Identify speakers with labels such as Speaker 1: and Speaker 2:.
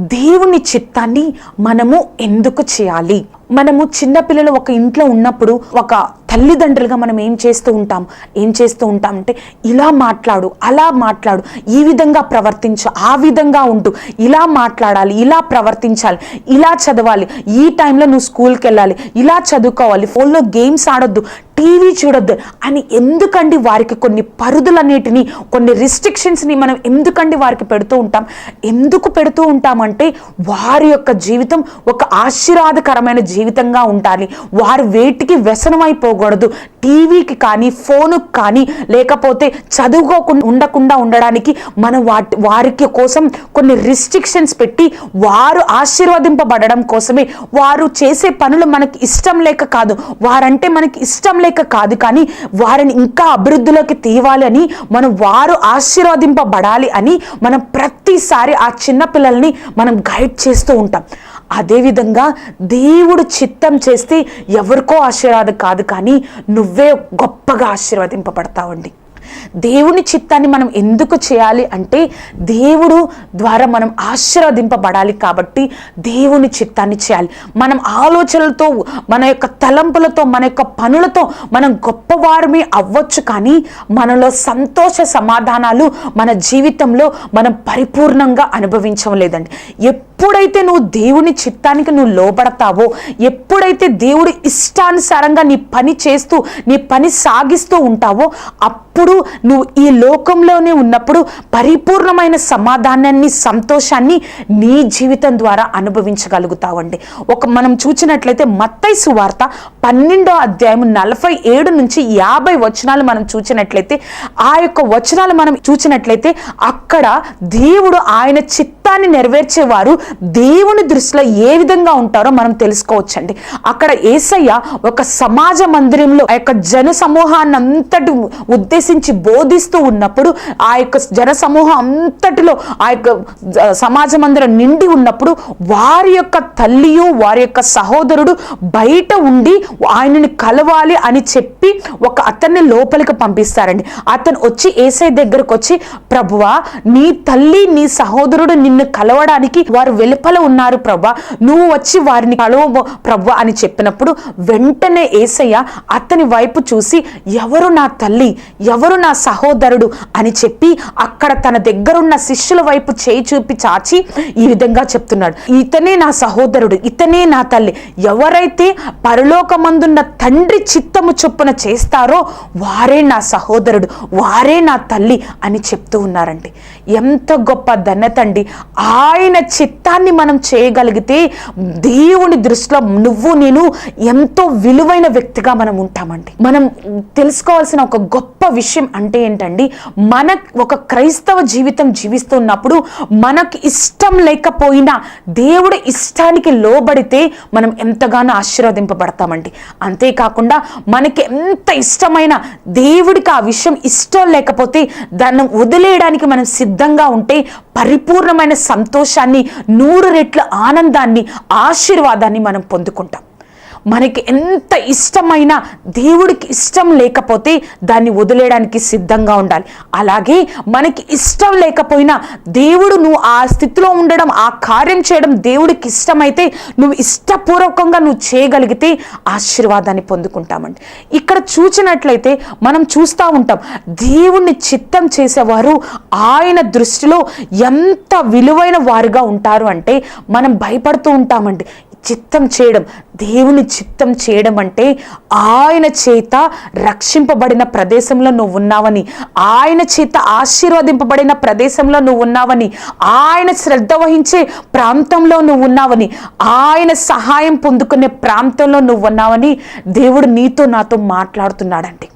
Speaker 1: దేవుని చిత్తాన్ని మనము ఎందుకు చేయాలి? మనము చిన్నపిల్లలు ఒక ఇంట్లో ఉన్నప్పుడు ఒక తల్లిదండ్రులుగా మనం ఏం చేస్తూ ఉంటాం? ఏం చేస్తూ ఉంటాం అంటే ఇలా మాట్లాడు అలా మాట్లాడు ఈ విధంగా ప్రవర్తించు ఆ విధంగా ఉంటూ ఇలా మాట్లాడాలి ఇలా ప్రవర్తించాలి ఇలా చదవాలి ఈ టైంలో నువ్వు స్కూల్కి వెళ్ళాలి ఇలా చదువుకోవాలి ఫోన్లో గేమ్స్ ఆడొద్దు టీవీ చూడొద్దు అని ఎందుకండి వారికి కొన్ని పరుదులన్నిటిని కొన్ని రిస్ట్రిక్షన్స్ని మనం ఎందుకండి వారికి పెడుతూ ఉంటాం? ఎందుకు పెడుతూ ఉంటామంటే వారి యొక్క జీవితం ఒక ఆశీర్వాదకరమైన జీవితంగా ఉండాలి. వారు వేటికి వ్యసనమైపోకూడదు టీవీకి కానీ ఫోనుకి కానీ లేకపోతే చదువుకోకుండా ఉండకుండా ఉండడానికి మనం వాటి వారికి కోసం కొన్ని రిస్ట్రిక్షన్స్ పెట్టి వారు ఆశీర్వదింపబడడం కోసమే వారు చేసే పనులు మనకి ఇష్టం లేక కాదు. వారంటే మనకి ఇష్టం లేక కాదు కానీ వారిని ఇంకా అభివృద్ధిలోకి తీయాలి అని మనం వారు ఆశీర్వదింపబడాలి అని మనం ప్రతిసారి ఆ చిన్న పిల్లల్ని మనం గైడ్ చేస్తూ ఉంటాం. అదేవిధంగా దేవుడు చిత్తం చేస్తే ఎవరికో ఆశీర్వాదం కాదు కానీ నువ్వే గొప్పగా ఆశీర్వదింపబడతావండి. దేవుని చిత్తాన్ని మనం ఎందుకు చేయాలి అంటే దేవుడు ద్వారా మనం ఆశీర్వదింపబడాలి కాబట్టి దేవుని చిత్తాన్ని చేయాలి. మనం ఆలోచనలతో మన యొక్క తలంపులతో మన యొక్క పనులతో మనం గొప్పవారమే అవ్వచ్చు కానీ మనలో సంతోష సమాధానాలు మన జీవితంలో మనం పరిపూర్ణంగా అనుభవించడం లేదండి. ఎప్పుడైతే నువ్వు దేవుని చిత్తానికి నువ్వు లోబడతావో ఎప్పుడైతే దేవుడి ఇష్టానుసారంగా నీ పని చేస్తూ నీ పని సాగిస్తూ ఉంటావో అప్పుడు నువ్వు ఈ లోకంలోనే ఉన్నప్పుడు పరిపూర్ణమైన సమాధానాన్ని సంతోషాన్ని నీ జీవితం ద్వారా అనుభవించగలుగుతావండి. ఒక మనం చూసినట్లయితే మత్తయి సువార్త పన్నెండో అధ్యాయం నలభై ఏడు నుంచి యాభై వచనాలు మనం చూసినట్లయితే ఆ యొక్క వచనాలు మనం చూసినట్లయితే అక్కడ దేవుడు ఆయన చిత్త వాగ్దాన్ని నెరవేర్చేవారు దేవుని దృష్టిలో ఏ విధంగా ఉంటారో మనం తెలుసుకోవచ్చండి. అక్కడ ఏసయ్య ఒక సమాజ మందిరంలో ఆ యొక్క జన సమూహాన్ని అంతటి ఉద్దేశించి బోధిస్తూ ఉన్నప్పుడు ఆ యొక్క జన సమూహం అంతటిలో ఆ యొక్క సమాజ మందిరం నిండి ఉన్నప్పుడు వారి యొక్క తల్లియు వారి యొక్క సహోదరుడు బయట ఉండి ఆయనని కలవాలి అని చెప్పి ఒక అతన్ని లోపలికి పంపిస్తారండి. అతను వచ్చి ఏసై దగ్గరకు వచ్చి ప్రభువా నీ తల్లి నీ సహోదరుడు నిన్ను కలవడానికి వారు వెలుపల ఉన్నారు ప్రభా. నువ్వు వచ్చి వారిని కలవ ప్రభా అని చెప్పినప్పుడు వెంటనే ఏసయ్య అతని వైపు చూసి ఎవరు నా తల్లి? ఎవరు నా సహోదరుడు? అని చెప్పి అక్కడ తన దగ్గరున్న శిష్యుల వైపు చేయి చూపి చాచి ఈ విధంగా చెప్తున్నాడు. ఇతనే నా సహోదరుడు ఇతనే నా తల్లి. ఎవరైతే పరలోకమందున్న తండ్రి చిత్తము చొప్పున చేస్తారో వారే నా సహోదరుడు వారే నా తల్లి అని చెప్తూ ఉన్నారండి. ఎంత గొప్ప ధన్యత అండి. ఆయన చిత్తాన్ని మనం చేయగలిగితే దేవుని దృష్టిలో నువ్వు నేను ఎంతో విలువైన వ్యక్తిగా మనం ఉంటామండి. మనం తెలుసుకోవాల్సిన ఒక గొప్ప విషయం అంటే ఏంటండి మన ఒక క్రైస్తవ జీవితం జీవిస్తున్నప్పుడు మనకు ఇష్టం లేకపోయినా దేవుడి ఇష్టానికి లోబడితే మనం ఎంతగానో ఆశీర్వదింపబడతామండి. అంతేకాకుండా మనకి ఎంత ఇష్టమైన దేవుడికి ఆ విషయం ఇష్టం లేకపోతే దాన్ని వదిలేయడానికి మనం సిద్ధంగా ఉంటే పరిపూర్ణమైన సంతోషాన్ని నూరు రెట్ల ఆనందాన్ని ఆశీర్వాదాన్ని మనం పొందుకుంటాం. మనకి ఎంత ఇష్టమైన దేవుడికి ఇష్టం లేకపోతే దాన్ని వదిలేయడానికి సిద్ధంగా ఉండాలి. అలాగే మనకి ఇష్టం లేకపోయినా దేవుడు నువ్వు ఆ స్థితిలో ఉండడం ఆ కార్యం చేయడం దేవుడికి ఇష్టమైతే నువ్వు ఇష్టపూర్వకంగా నువ్వు చేయగలిగితే ఆశీర్వాదాన్ని పొందుకుంటామండి. ఇక్కడ చూసినట్లయితే మనం చూస్తూ ఉంటాం దేవుణ్ణి చిత్తం చేసేవారు ఆయన దృష్టిలో ఎంత విలువైన వారుగా ఉంటారు అంటే మనం భయపడుతూ ఉంటామండి. చిత్తం చేయడం దేవుని చిత్తం చేయడం అంటే ఆయన చేత రక్షింపబడిన ప్రదేశంలో నువ్వు ఉన్నావని ఆయన చేత ఆశీర్వదింపబడిన ప్రదేశంలో నువ్వు ఉన్నావని ఆయన శ్రద్ధ వహించే ప్రాంతంలో నువ్వు ఉన్నావని ఆయన సహాయం పొందుకునే ప్రాంతంలో నువ్వు ఉన్నావని దేవుడు నీతో నాతో మాట్లాడుతున్నాడండి.